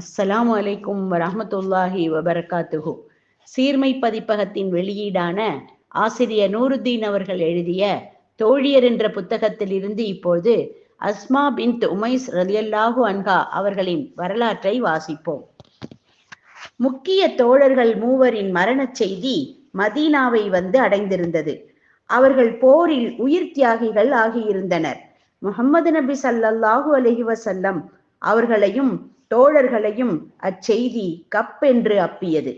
அஸ்ஸலாமு அலைக்கும் வரமத்துல்லாஹி வபரகாத்துஹு. சீர்மை பதிப்பகத்தின் வெளியீடான ஆசிரியர் நூருத்தீன் அவர்கள் எழுதிய தோழியர் என்ற புத்தகத்தில் இருந்து இப்போது அஸ்மா பின் உமைஸ் ரலியல்லாஹு அன்ஹா அவர்களின் வரலாற்றை வாசிப்போம். முக்கிய தோழர்கள் மூவரின் மரணச் செய்தி மதீனாவை வந்து அடைந்திருந்தது. அவர்கள் போரில் உயிர் தியாகிகள் ஆகியிருந்தனர். முகமது நபி சல்லல்லாஹு அலஹி வசல்லம் அவர்களையும் தோழர்களையும் அச்செய்தி கப்பென்று அப்பியது.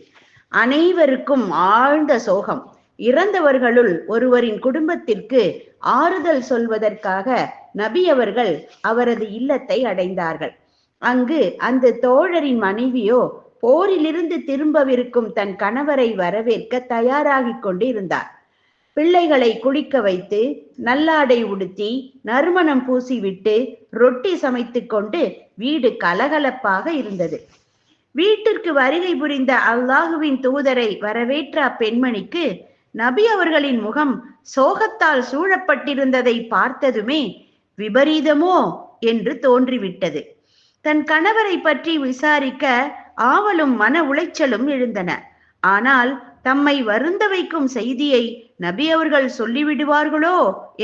அனைவருக்கும் ஆழ்ந்த சோகம். இறந்தவர்களுள் ஒருவரின் குடும்பத்திற்கு ஆறுதல் சொல்வதற்காக நபி அவர்கள் அவரது இல்லத்தை அடைந்தார்கள். அங்கு அந்த தோழரின் மனைவியோ போரிலிருந்து திரும்பவிருக்கும் தன் கணவரை வரவேற்க தயாராகிக் கொண்டு இருந்தார் பிள்ளைகளை குளிக்க வைத்து நல்லாடை உடுத்தி நறுமணம் பூசிவிட்டு ரொட்டி சமைத்து கொண்டு வீடு கலகலப்பாக இருந்தது. வீட்டிற்கு வருகை புரிந்த அல்லாஹுவின் தூதரை வரவேற்ற அப்பெண்மணிக்கு நபி அவர்களின் முகம் சோகத்தால் சூழப்பட்டிருந்ததை பார்த்ததுமே விபரீதமோ என்று தோன்றிவிட்டது. தன் கணவரை பற்றி விசாரிக்க ஆவலும் மன உளைச்சலும் எழுந்தன. ஆனால் தம்மை வருந்த வைக்கும் செய்தியை நபி அவர்கள் சொல்லிவிடுவார்களோ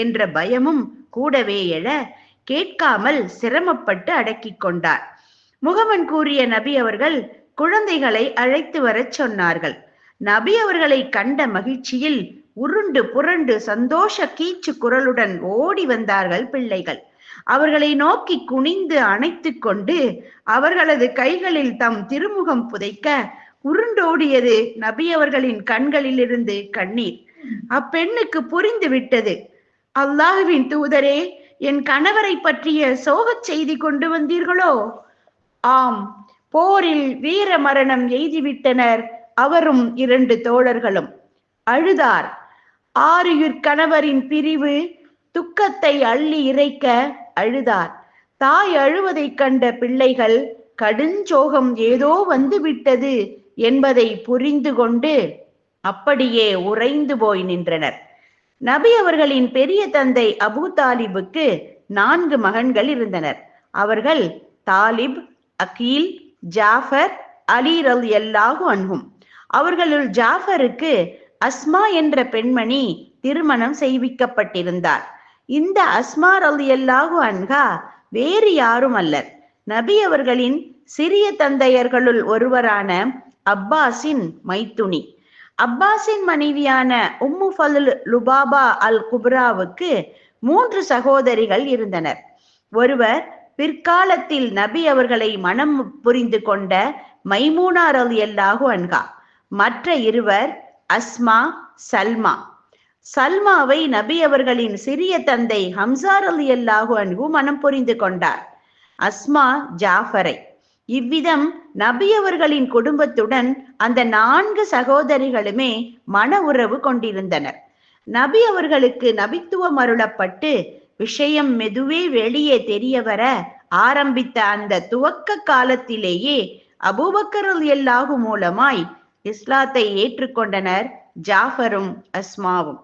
என்ற பயமும் கூடவே எழ கேட்காமல் சிரமப்பட்டு அடக்கிக் கொண்டார். முகமன் கூறிய நபி அவர்கள் குழந்தைகளை அழைத்து வரச் சொன்னார்கள். நபி அவர்களை கண்ட மகிழ்ச்சியில் உருண்டு புரண்டு சந்தோஷ கீச்சு குரலுடன் ஓடி வந்தார்கள் பிள்ளைகள். அவர்களை நோக்கி குனிந்து அணைத்து கொண்டு அவர்களது கைகளில் தம் திருமுகம் புதைக்க உருண்டோடியது நபி அவர்களின் கண்களிலிருந்து கண்ணீர். அப்பெண்ணுக்கு புரிந்து விட்டது அல்லாஹுவின் தூதரே என் கணவரை பற்றிய சோகச் செய்தி கொண்டு வந்தீர்களோ? ஆம் போரில் வீர மரணம் எய்திவிட்டனர் அவரும் இரண்டு தோழர்களும். அழுதார். ஆறுயிர் கணவரின் பிரிவு துக்கத்தை அள்ளி இறைக்க அழுதார். தாய் அழுவதைக் கண்ட பிள்ளைகள் கடுஞ்சோகம் ஏதோ வந்து விட்டது என்பதை புரிந்து கொண்டு அப்படியே உறைந்து போய் நின்றனர். நபி அவர்களின் பெரிய தந்தை அபு தாலிபுக்கு நான்கு மகன்கள் இருந்தனர். அவர்கள் தாலிப் அகீல் ஜாஃபர் அலி ரல் எல்லாகு அன்ஹும். அவர்களுள் ஜாஃபருக்கு அஸ்மா என்ற பெண்மணி திருமணம் செய்விக்கப்பட்டிருந்தார். இந்த அஸ்மா ரல் எல்லாகு அன்ஹா வேறு யாரும் அல்லர். நபி அவர்களின் சிறிய தந்தையர்களுள் ஒருவரான அப்பாஸின் மைத்துனி. அப்பாஸின் மனைவியான உம்மு ஃபலுல் லுபாபா அல் குப்ராவுக்கு மூன்று சகோதரிகள் இருந்தனர். ஒருவர் பிற்காலத்தில் நபி அவர்களை மனம் புரிந்து கொண்ட மைமூனார் அல் எல்லாகு அன்கா மற்ற இருவர் அஸ்மா சல்மா. சல்மாவை நபி அவர்களின் சிறிய தந்தை ஹம்சார் அலி அல்லாஹு அன்கு மனம் புரிந்து கொண்டார். அஸ்மா ஜாஃபரை. இவ்விதம் நபி அவர்களின் குடும்பத்துடன் அந்த நான்கு சகோதரிகளுமே மன உறவு கொண்டிருந்தனர். நபி அவர்களுக்கு நபித்துவம் அருளப்பட்டு விஷயம் மெதுவே வெளியே தெரிய வர ஆரம்பித்த அந்த துவக்க காலத்திலேயே அபூபக்கர் எல்லாகு மூலமாய் இஸ்லாத்தை ஏற்றுக்கொண்டனர் ஜாஃபரும் அஸ்மாவும்.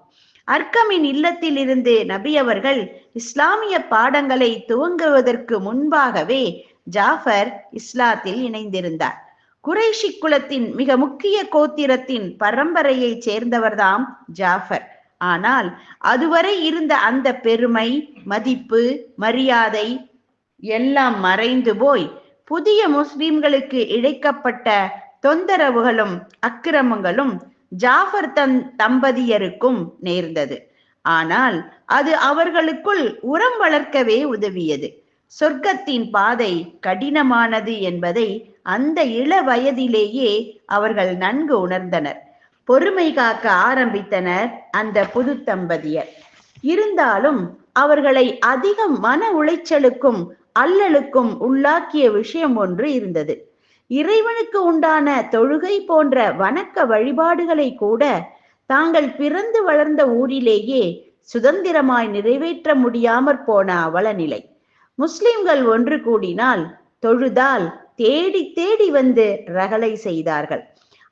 அர்க்கமின் இல்லத்தில் இருந்து நபி அவர்கள் இஸ்லாமிய பாடங்களை துவங்குவதற்கு முன்பாகவே ஜாஃபர் இஸ்லாத்தில் இணைந்திருந்தார். குறைஷி குலத்தின் மிக முக்கிய கோத்திரத்தின் பரம்பரையைச் சேர்ந்தவர்தாம் ஜாஃபர். ஆனால் அதுவரை இருந்த அந்த பெருமை மதிப்பு மரியாதை எல்லாம் மறைந்து போய் புதிய முஸ்லிம்களுக்கு இழைக்கப்பட்ட தொந்தரவுகளும் அக்கிரமங்களும் ஜாஃபர் தன் தம்பதியருக்கும் நேர்ந்தது. ஆனால் அது அவர்களுக்குள் உரம் வளர்க்கவே உதவியது. சொர்க்கத்தின் பாதை கடினமானது என்பதை அந்த இள வயதிலேயே அவர்கள் நன்கு உணர்ந்தனர். பொறுமை காக்க ஆரம்பித்தனர் அந்த புது தம்பதியர் இருந்தாலும் அவர்களை அதிகம் மன உளைச்சலுக்கும் அல்லலுக்கும் உள்ளாக்கிய விஷயம் ஒன்று இருந்தது. இறைவனுக்கு உண்டான தொழுகை போன்ற வணக்க வழிபாடுகளை கூட தாங்கள் பிறந்து வளர்ந்த ஊரிலேயே சுதந்திரமாய் நிறைவேற்ற முடியாமற் போன அவலநிலை. முஸ்லிம்கள் ஒன்று கூடினால் தொழுதால் தேடி தேடி வந்து ரகளை செய்தார்கள்.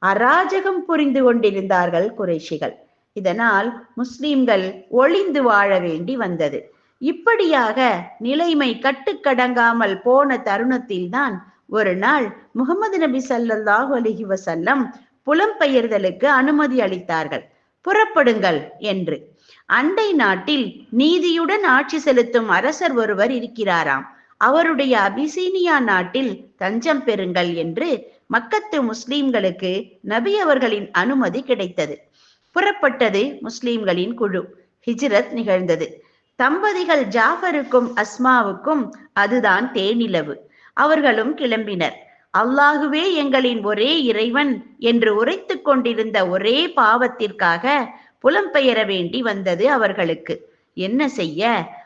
அராஜகம் புரிந்து கொண்டிருந்தார்கள் குறைஷிகள் இதனால் முஸ்லிம்கள் ஒளிந்து வாழ வேண்டி வந்தது. இப்படியாக நிலைமை கட்டுக்கடங்காமல் போன தருணத்தில்தான் ஒரு நாள் முகமது நபி சல்லல்லாஹு அலைஹி வசல்லம் புலம்பெயர்தலுக்கு அனுமதி அளித்தார்கள். புறப்படுங்கள் என்று. அண்டை நாட்டில் நீதியுடன் ஆட்சி செலுத்தும் அரசர் ஒருவர் இருக்கிறாராம். அவருடைய அபிசீனியா நாட்டில் தஞ்சம் பெறுங்கள் என்று மக்கத்து முஸ்லிம்களுக்கு நபி அவர்களின் அனுமதி கிடைத்தது. புறப்பட்டது முஸ்லிம்களின் குழு. ஹிஜ்ரத் நிகழ்ந்தது. தம்பதிகள் ஜாஃபருக்கும் அஸ்மாவுக்கும் அதுதான் தேனிலவு. அவர்களும் கிளம்பினர். அல்லாகுவே எங்களின் ஒரே இறைவன் என்று உரைத்து கொண்டிருந்த ஒரே பாவத்திற்காக புலம்பெயர வேண்டி வந்தது அவர்களுக்கு. என்ன செய்ய?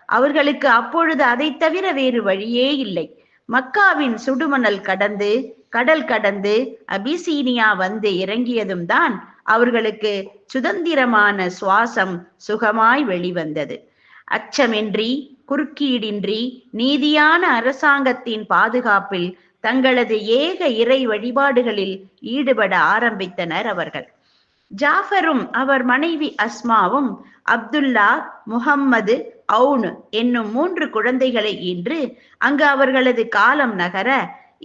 அவர்களுக்கு அப்பொழுது அதை தவிர வேறு வழியே இல்லை. மக்காவின் சுடுமணல் கடந்து கடல் கடந்து அபிசீனியா வந்து இறங்கியதும் தான் அவர்களுக்கு சுதந்திரமான சுவாசம் சுகமாய் வெளிவந்தது. அச்சமின்றி குறுக்கீடின்றி நீதியான அரசாங்கத்தின் பாதுகாப்பில் தங்களது ஏக இறை வழிபாடுகளில் ஈடுபட ஆரம்பித்தனர் அவர்கள். ஜாஃபரும் அவர் மனைவி அஸ்மாவும் அப்துல்லா முஹம்மது அவுன் என்னும் மூன்று குழந்தைகளை ஈன்று அங்கு அவர்களது காலம் நகர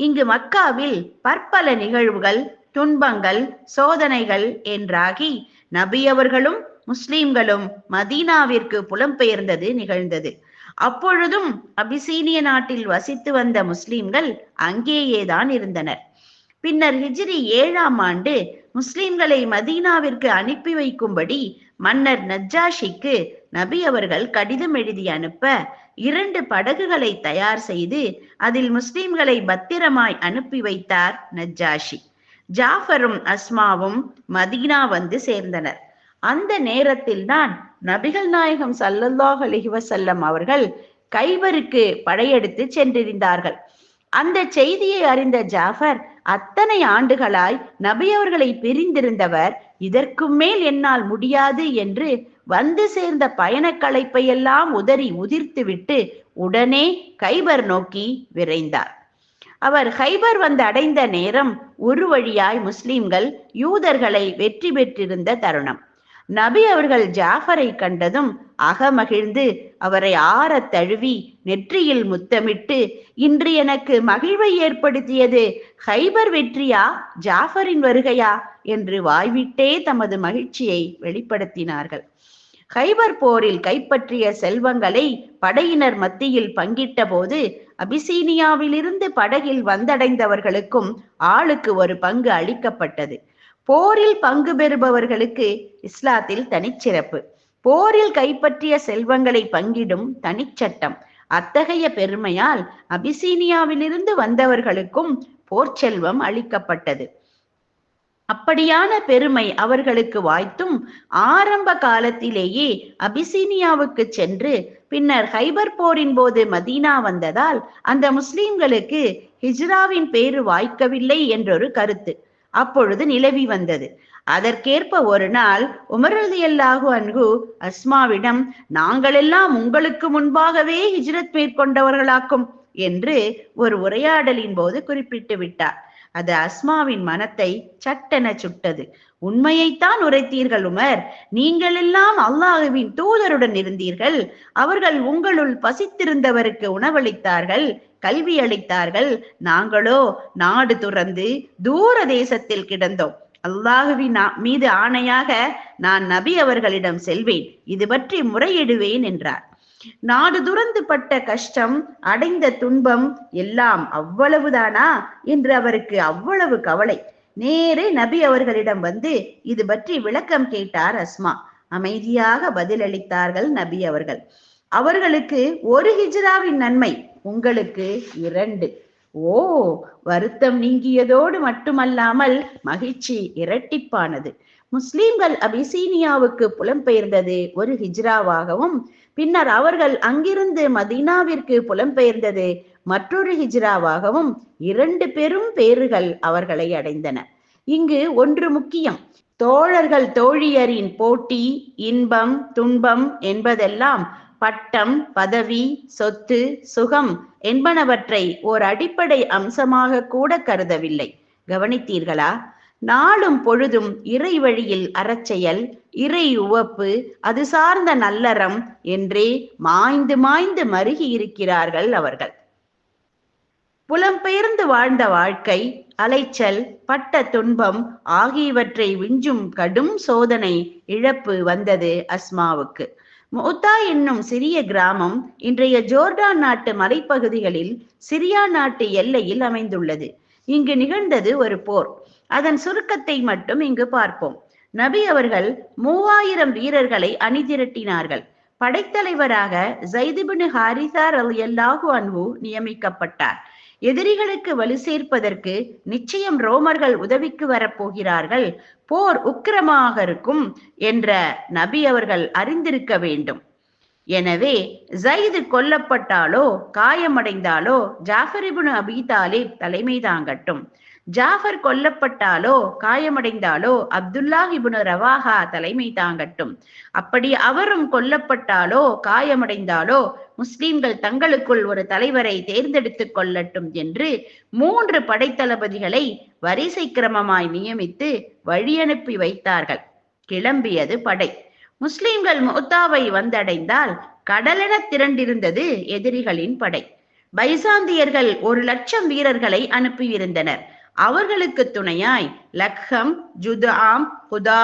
இங்கு மக்காவில் பற்பல நிகழ்வுகள் துன்பங்கள் சோதனைகள் என்றாகி நபி அவர்களும் முஸ்லிம்களும் மதீனாவிற்கு புலம்பெயர்ந்தது நிகழ்ந்தது. அப்பொழுதும் அபிசீனிய நாட்டில் வசித்து வந்த முஸ்லிம்கள் அங்கேயேதான் இருந்தனர். பின்னர் ஹிஜ்ரி ஏழாம் ஆண்டு முஸ்லிம்களை மதீனாவிற்கு அனுப்பி வைக்கும்படி மன்னர் நஜ்ஜாஷிக்கு நபி அவர்கள் கடிதம் எழுதி அனுப்ப இரண்டு படகுகளை தயார் செய்து அதில் முஸ்லிம்களை பத்திரமாய் அனுப்பி வைத்தார் நஜ்ஜாஷி. ஜாஃபரும் அஸ்மாவும் மதீனா வந்து சேர்ந்தனர். அந்த நேரத்தில் தான் நபிகள் நாயகம் சல்லல்லாஹ் அலிஹிவசல்லம் அவர்கள் கைவருக்கு படையெடுத்து சென்றிருந்தார்கள். அந்த செய்தியை அறிந்த ஜாஃபர் அத்தனை ஆண்டுகளாய் நபி அவர்களை பிரிந்திருந்தவர் இதற்கும் மேல் என்னால் முடியாது என்று வந்து சேர்ந்த பயணக் களைப்பை உதறி உதிர்த்துவிட்டு உடனே கைபர் நோக்கி விரைந்தார். அவர் ஹைபர் வந்து அடைந்த நேரம் ஒரு வழியாய் முஸ்லிம்கள் யூதர்களை வெற்றி பெற்றிருந்த தருணம். நபி அவர்கள் ஜாஃபரை கண்டதும் அகமகிழ்ந்து அவரை ஆறத் தழுவி நெற்றியில் முத்தமிட்டு இன்று எனக்கு மகிழ்வை ஏற்படுத்தியது. ஹைபர் வெற்றியா? ஜாஃபரின் வருகையா? என்று வாய்விட்டே தமது மகிழ்ச்சியை வெளிப்படுத்தினார்கள். ஹைபர் போரில் கைப்பற்றிய செல்வங்களை படையினர் மத்தியில் பங்கிட்ட போது அபிசீனியாவிலிருந்து படகில் வந்தடைந்தவர்களுக்கும் ஆளுக்கு ஒரு பங்கு அளிக்கப்பட்டது. போரில் பங்கு பெறுபவர்களுக்கு இஸ்லாத்தில் தனிச்சிறப்பு. போரில் கைப்பற்றிய செல்வங்களை பங்கிடும் தனிச்சட்டம். அத்தகைய பெருமையால் அபிசீனியாவிலிருந்து வந்தவர்களுக்கும் போர் செல்வம் அளிக்கப்பட்டது. அப்படியான பெருமை அவர்களுக்கு வாய்த்தும் ஆரம்ப காலத்திலேயே அபிசீனியாவுக்கு சென்று பின்னர் ஹைபர் போரின் போது மதீனா வந்ததால் அந்த முஸ்லிம்களுக்கு ஹிஜ்ராவின் பேரு வாய்க்கவில்லை என்றொரு கருத்து. அப்பொழுது நிலவி வந்தது. அதற்கேற்ப ஒரு நாள் உமரது அல்லாஹு அன்கு அஸ்மாவிடம் நாங்களெல்லாம் உங்களுக்கு முன்பாகவே ஹிஜ்ரத் மேற்கொண்டவர்களாக்கும் என்று ஒரு உரையாடலின் போது குறிப்பிட்டு விட்டார். அது அஸ்மாவின் மனத்தை சட்டென சுட்டது. உண்மையைத்தான் உரைத்தீர்கள் உமர். நீங்கள் எல்லாம் அல்லாஹுவின் தூதருடன் இருந்தீர்கள். அவர்கள் உங்களுள் பசித்திருந்தவருக்கு உணவளித்தார்கள். கல்வி அளித்தார்கள். நாங்களோ நாடு துறந்து தூர தேசத்தில் கிடந்தோம். அல்லாஹுவின் மீது ஆணையாக நான் நபி அவர்களிடம் செல்வேன். இது பற்றி முறையிடுவேன் என்றார். நாடு துறந்து பட்ட கஷ்டம் அடைந்த துன்பம் எல்லாம் அவ்வளவுதானா என்று அவருக்கு அவ்வளவு கவலை. நேரே நபி அவர்களிடம் வந்து இது பற்றி விளக்கம் கேட்டார் அஸ்மா. அமைதியாக பதிலளித்தார்கள் நபி அவர்கள். அவர்களுக்கு ஒரு ஹிஜ்ராவின் நன்மை உங்களுக்கு இரண்டு. ஓ வருத்தம் நீங்கியதோடு மட்டுமல்லாமல் மகிழ்ச்சி இரட்டிப்பானது. முஸ்லிம்கள் அபிசீனியாவுக்கு புலம்பெயர்ந்தது ஒரு ஹிஜ்ராவாகவும் பின்னர் அவர்கள் அங்கிருந்து மதீனாவிற்கு புலம்பெயர்ந்தது மற்றொரு ஹிஜ்ராவாகவும் இரண்டு பெரும் பேறுகள் அவர்களை அடைந்தன. இங்கு ஒன்று முக்கியம் தோழர்கள் தோழியரின் போட்டி இன்பம் துன்பம் என்பதெல்லாம் பட்டம் பதவி சொத்து சுகம் என்பனவற்றை ஓர் அடிப்படை அம்சமாக கூட கருதவில்லை. கவனித்தீர்களா? நாளும் பொழுதும் இறை வழியில் அறச்செயல் இறை உவப்பு அது சார்ந்த நல்லறம் என்றே மாய்ந்து மாய்ந்து மருகி இருக்கிறார்கள் அவர்கள். புலம்பெயர்ந்து வாழ்ந்த வாழ்க்கை அலைச்சல் பட்ட துன்பம் ஆகியவற்றை விஞ்சும் கடும் சோதனை இழப்பு வந்தது அஸ்மாவுக்கு. முத்தா என்னும் சிறிய கிராமம் இன்றைய ஜோர்டான் நாட்டு மலைப்பகுதிகளில் சிரியா நாட்டு எல்லையில் அமைந்துள்ளது. இங்கு நிகழ்ந்தது ஒரு போர். அதன் சுருக்கத்தை மட்டும் இங்கு பார்ப்போம். நபி அவர்கள் மூவாயிரம் வீரர்களை அணிதிரட்டினார்கள். படைத்தலைவராக ஜைதிபின் ஹாரிசார் அல் எல்லாஹு அன்பு நியமிக்கப்பட்டார். எதிரிகளுக்கு வலு சேர்ப்பதற்கு நிச்சயம் ரோமர்கள் உதவிக்கு வரப்போகிறார்கள். போர் உக்கிரமாக இருக்கும் என்ற நபி அவர்கள் அறிந்திருக்க வேண்டும். எனவே ஜயிது கொல்லப்பட்டாலோ காயமடைந்தாலோ ஜாஃபரிபுன் அபி தாலிப் தலைமை தாங்கட்டும். ஜாஃபர் கொல்லப்பட்டாலோ காயமடைந்தாலோ அப்துல்லாஹிபுன் ரவாஹா தலைமை தாங்கட்டும். அப்படி அவரும் கொல்லப்பட்டாலோ காயமடைந்தாலோ முஸ்லிம்கள் தங்களுக்குள் ஒரு தலைவரை தேர்ந்தெடுத்துக் கொள்ளட்டும் என்று மூன்று படைத்தளபதிகளை வரிசை கிரமமாய் நியமித்து வழியனுப்பி வைத்தார்கள். கிளம்பியது படை. முஸ்லிம்கள் முத்தாவை வந்தடைந்தால் கடலென திரண்டிருந்தது எதிரிகளின் படை. பைசாந்தியர்கள் ஒரு லட்சம் வீரர்களை அனுப்பியிருந்தனர். அவர்களுக்கு துணையாய் லக்ஹம் ஜுதாம் ஹுதா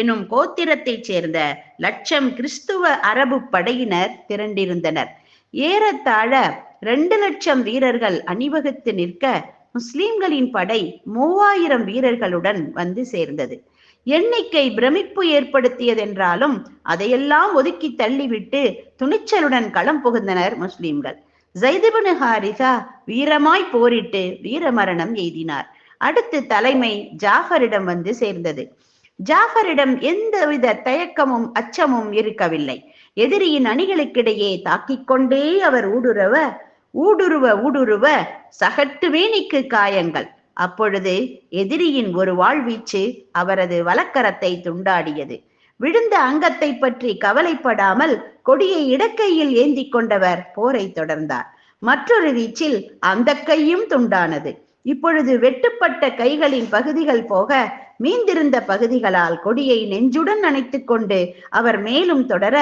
எனும் கோத்திரத்தைச் சேர்ந்த லட்சம் கிறிஸ்துவ அரபு படையினர் திரண்டிருந்தனர். ஏறத்தாழ இரண்டு லட்சம் வீரர்கள் அணிவகுத்து நிற்க முஸ்லிம்களின் படை மூவாயிரம் வீரர்களுடன் வந்து சேர்ந்தது. எண்ணிக்கை பிரமிப்பு ஏற்படுத்தியதென்றாலும் அதையெல்லாம் ஒதுக்கி தள்ளிவிட்டு துணிச்சலுடன் களம் புகுந்தனர் முஸ்லிம்கள். ஜெய்திபுனு ஹாரிசா வீரமாய் போரிட்டு வீரமரணம் எய்தினார். அடுத்து தலைமை ஜாஃபரிடம் வந்து சேர்ந்தது. ஜாஃபரிடம் எந்தவித தயக்கமும் அச்சமும் இருக்கவில்லை. எதிரியின் அணிகளுக்கிடையே தாக்கிக் கொண்டே அவர் ஊடுருவ ஊடுருவ ஊடுருவ சகட்டு வேணிக்கு காயங்கள். அப்பொழுது எதிரியின் ஒரு வாழ்வீச்சு அவரது வலக்கரத்தை துண்டாடியது. விழுந்த அங்கத்தை பற்றி கவலைப்படாமல் கொடியை இடக்கையில் ஏந்தி கொண்டவர் போரை தொடர்ந்தார். மற்றொரு வீச்சில் அந்த கையும் துண்டானது. இப்பொழுது வெட்டுப்பட்ட கைகளின் பகுதிகள் போக மீந்திருந்த பகுதிகளால் கொடியை நெஞ்சுடன் அணைத்துக் கொண்டு அவர் மேலும் தொடர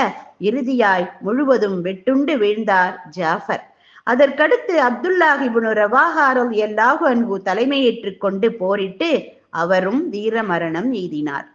இறுதியாய் முழுவதும் வெட்டுண்டு வீழ்ந்தார் ஜாஃபர். அதற்கடுத்து அப்துல்லாஹிபுனு ரவாஹாரல் எல்லாஹு அன்பு தலைமையேற்றுக் கொண்டு போரிட்டு அவரும் வீர மரணம் எய்தினார்.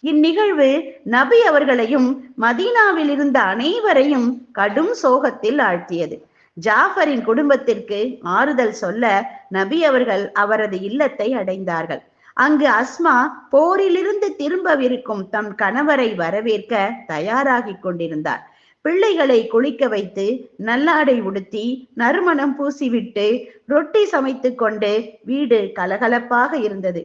இந்நிகழ்வு நபி அவர்களையும் மதீனாவில் இருந்த அனைவரையும் கடும் சோகத்தில் ஆழ்த்தியது. ஜாஃபரின் குடும்பத்திற்கு ஆறுதல் சொல்ல நபி அவர்கள் அவரது இல்லத்தை அடைந்தார்கள். அங்கு அஸ்மா போரிலிருந்து திரும்பவிருக்கும் தம் கணவரை வரவேற்க தயாராகி கொண்டிருந்தார். பிள்ளைகளை குளிக்க வைத்து நல்லாடை உடுத்தி நறுமணம் பூசிவிட்டு ரொட்டி சமைத்து கொண்டு வீடு கலகலப்பாக இருந்தது.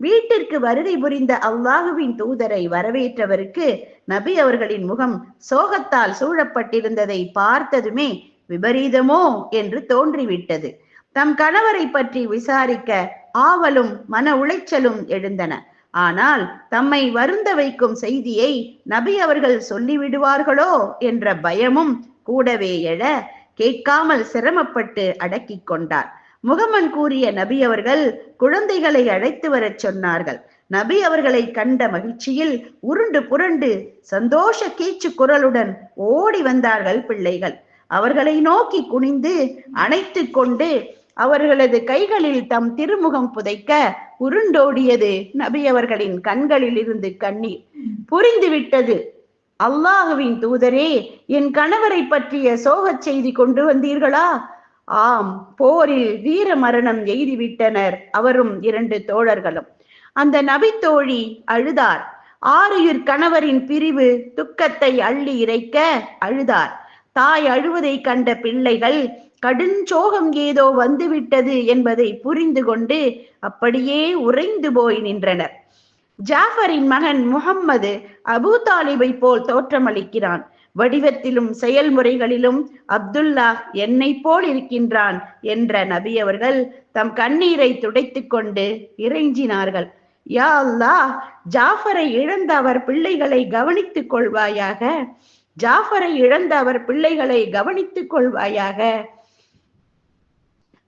வீட்டிற்கு வருகை புரிந்த அல்லாஹுவின் தூதரை வரவேற்றவருக்கு நபி அவர்களின் முகம் சோகத்தால் சூழப்பட்டிருந்ததை பார்த்ததுமே விபரீதமோ என்று தோன்றிவிட்டது. தம் கணவரை பற்றி விசாரிக்க ஆவலும் மன உளைச்சலும் எழுந்தன. ஆனால் தம்மை வருந்த வைக்கும் செய்தியை நபி அவர்கள் சொல்லிவிடுவார்களோ என்ற பயமும் கூடவே எழ கேட்காமல் சிரமப்பட்டு அடக்கிக் கொண்டார். முகமன் கூறிய நபி அவர்கள் குழந்தைகளை அழைத்து வரச் சொன்னார்கள். நபி அவர்களை கண்ட மகிழ்ச்சியில் உருண்டு புரண்டு சந்தோஷ கீச்சு குரலுடன் ஓடி வந்தார்கள் பிள்ளைகள். அவர்களை நோக்கி குனிந்து அணைத்து கொண்டு அவர்களது கைகளில் தம் திருமுகம் புதைக்க உருண்டோடியது நபி அவர்களின் கண்களில் இருந்து கண்ணீர் புரிந்துவிட்டது அல்லாஹுவின் தூதரே என் கணவரை பற்றிய சோகச் செய்தி கொண்டு வந்தீர்களா? ஆம் போரில் வீர மரணம் எய்திவிட்டனர் அவரும் இரண்டு தோழர்களும். அந்த நபி தோழி அழுதார். ஆறுயிர் கணவரின் பிரிவு துக்கத்தை அள்ளி இறைக்க அழுதார். தாய் அழுவதை கண்ட பிள்ளைகள் கடுஞ்சோகம் ஏதோ வந்துவிட்டது என்பதை புரிந்து கொண்டு அப்படியே உறைந்து போய் நின்றனர். ஜாஃபரின் மகன் முகம்மது அபு தாலிபை போல் தோற்றமளிக்கிறான். வடிவத்திலும் செயல்முறைகளிலும் அப்துல்லா என்னை போல் இருக்கின்றான் என்ற நபி அவர்கள் தம் கண்ணீரை துடைத்துக் கொண்டு இறைஞ்சினார்கள். யா அல்லாஹ் ஜாஃபரை இழந்த அவர் பிள்ளைகளை கவனித்துக் கொள்வாயாக? ஜாஃபரை இழந்த அவர் பிள்ளைகளை கவனித்துக் கொள்வாயாக?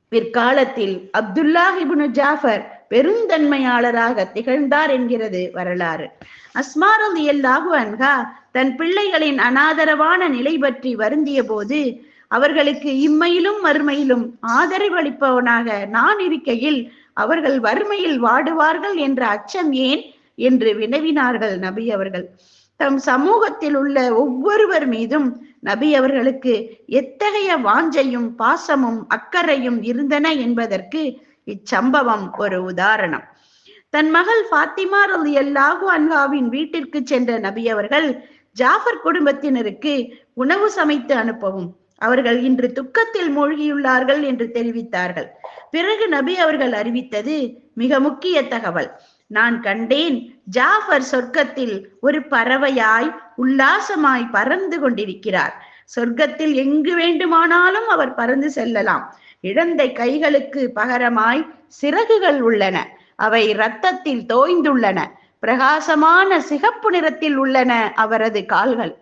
பிற்காலத்தில் அப்துல்லாஹிபுனு ஜாஃபர் பெருந்தன்மையாளராக திகழ்ந்தார் என்கிறது வரலாறு. அஸ்மாரதி எல்லாகு அன்ஹா தன் பிள்ளைகளின் அனாதரவான நிலை பற்றி வருந்திய போது அவர்களுக்கு இம்மையிலும் மறுமையிலும் ஆதரவளிப்பவனாக நான் இருக்கையில் அவர்கள் வறுமையில் வாடுவார்கள் என்ற அச்சம் ஏன்? என்று வினவினார்கள் நபி அவர்கள். தம் சமூகத்தில் உள்ள ஒவ்வொருவர் மீதும் நபி அவர்களுக்கு எத்தகைய வாஞ்சையும் பாசமும் அக்கறையும் இருந்தன என்பதற்கு இச்சம்பவம் ஒரு உதாரணம். தன் மகள் ஃபாத்திமா ரலி அல்லாஹு அன்ஹாவின் வீட்டிற்கு சென்ற நபி அவர்கள் ஜாஃபர் குடும்பத்தினருக்கு உணவு சமைத்து அனுப்பவும். அவர்கள் இன்று துக்கத்தில் மூழ்கியுள்ளார்கள் என்று தெரிவித்தார்கள். பிறகு நபி அவர்கள் அறிவித்தது மிக முக்கிய தகவல். நான் கண்டேன் ஜாஃபர் சொர்க்கத்தில் ஒரு பறவையாய் உல்லாசமாய் பறந்து கொண்டிருக்கிறார். சொர்க்கத்தில் எங்கு வேண்டுமானாலும் அவர் பறந்து செல்லலாம். இழந்த கைகளுக்கு பகரமாய் சிறகுகள் உள்ளன. அவை இரத்தத்தில் தோய்ந்துள்ளன. பிரகாசமான சிகப்பு நிறத்தில் உள்ளன அவரது கால்கள்.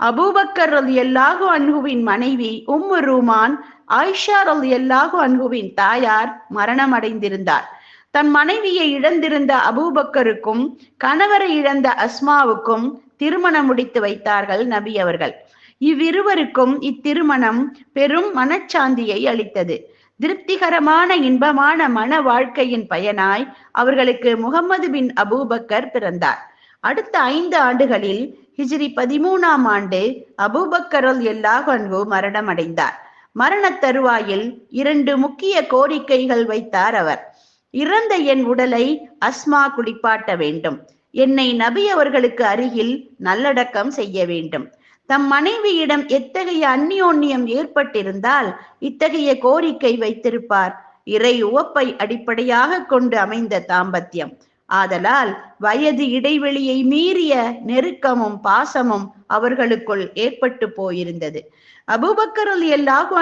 அபூபக்கர் அல் எல்லாகு அன்ஹுவின் மனைவி உம்மு ரூமான் ஆயிஷா அல் எல்லாகு அன்ஹுவின் தாயார் மரணமடைந்திருந்தார். தன் மனைவியை இழந்திருந்த அபூபக்கருக்கும் கணவரை இழந்த அஸ்மாவுக்கும் திருமணம் முடித்து வைத்தார்கள் நபி அவர்கள். இவ்விருவருக்கும் இத்திருமணம் பெரும் மனச்சாந்தியை அளித்தது. திருப்திகரமான இன்பமான மன வாழ்க்கையின் பயனாய் அவர்களுக்கு முகமது பின் அபூபக்கர் பிறந்தார். அடுத்த ஐந்து ஆண்டுகளில் ஹிஜ்ரி பதிமூணாம் ஆண்டு அபூபக்கரல் மரணம் மரணமடைந்தார். மரண தருவாயில் இரண்டு முக்கிய கோரிக்கைகள் வைத்தார் அவர். இறந்த என் உடலை அஸ்மா குளிப்பாட்ட வேண்டும். என்னை நபி அவர்களுக்கு அருகில் நல்லடக்கம் செய்ய வேண்டும். தம் மனைவியிடம் எத்தகைய அந்நியோன்யம் ஏற்பட்டிருந்தால் இத்தகைய கோரிக்கை வைத்திருப்பார். இறை உவப்பை அடிப்படையாக கொண்டு அமைந்த தாம்பத்தியம். ஆதலால் வயது இடைவெளியை மீறிய நெருக்கமும் பாசமும் அவர்களுக்குள் ஏற்பட்டு போயிருந்தது. அபூபக்கர் அலி அல்லாஹு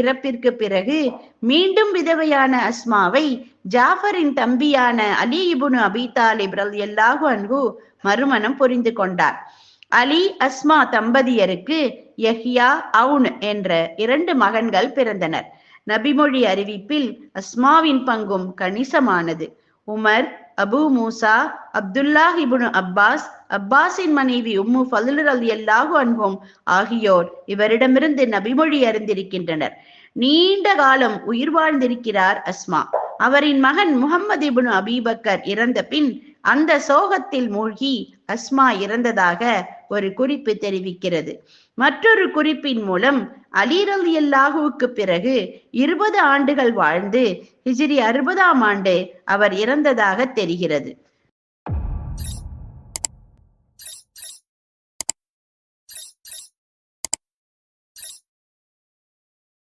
இறப்பிற்கு பிறகு மீண்டும் விதவையான அஸ்மாவை ஜாஃபரின் தம்பியான அலி இபுனு அபி தாலிப் அல்லாஹு மறுமணம் புரிந்து கொண்டார். அலி அஸ்மா தம்பதியருக்கு யஹியா அவுன் என்ற இரண்டு மகன்கள் பிறந்தனர். நபிமொழி அறிவிப்பில் அஸ்மாவின் பங்கும் கணிசமானது. Umar Abu Musa Abdullah ibn Abbas அப்பாஸின் மனைவி உம்மு ஃபதுலர் அல் எல்லாஹு அன்பும் ஆகியோர் இவரிடமிருந்து நபிமொழி அறிந்திருக்கின்றனர். நீண்ட காலம் உயிர் வாழ்ந்திருக்கிறார் அஸ்மா. அவரின் மகன் முகமது இபுனு அபீபக்கர் இறந்த பின் அந்த சோகத்தில் மூழ்கி அஸ்மா இறந்ததாக ஒரு குறிப்பு தெரிவிக்கிறது. மற்றொரு குறிப்பின் மூலம் அலீரல் அலி அல்லாஹுவுக்கு பிறகு இருபது ஆண்டுகள் வாழ்ந்து ஹிஜிரி அறுபதாம் ஆண்டு அவர் இறந்ததாக தெரிகிறது.